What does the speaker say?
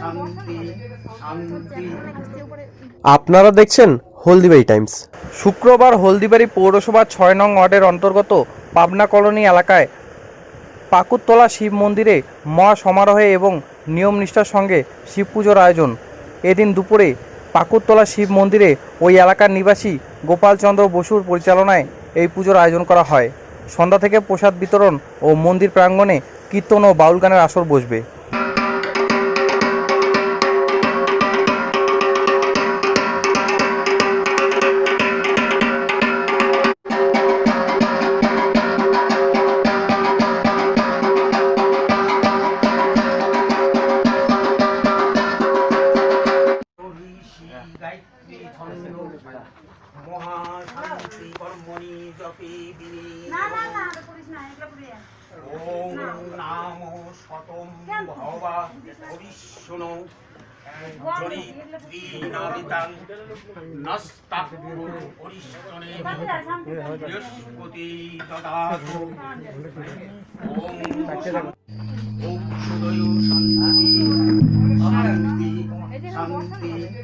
শান্তি শান্তি। আপনারা দেখছেন হলদিবাড়ি টাইমস। শুক্রবার হলদিবাড়ি পৌরসভার ছয় নং ওয়ার্ডের অন্তর্গত পাবনা কলোনি এলাকায় পাকুরতলা শিব মন্দিরে মহা সমারোহে এবং নিয়ম নিষ্ঠার সঙ্গে শিব পুজোর আয়োজন। এদিন দুপুরে পাকুরতলা শিব মন্দিরে ওই এলাকার নিবাসী গোপালচন্দ্র বসুর পরিচালনায় এই পুজোর আয়োজন করা হয়। সন্ধ্যা থেকে প্রসাদ বিতরণ ও মন্দির প্রাঙ্গণে কীর্তন ও বাউল গানের আসর বসবে। গায়ত্রী ছন্দ মহাশান্তি কর্মণি জপে বিনি। ওম নাম শতম ভবা হরিষ্ণু। বৃহস্পতি দদাতু ওম শান্তি।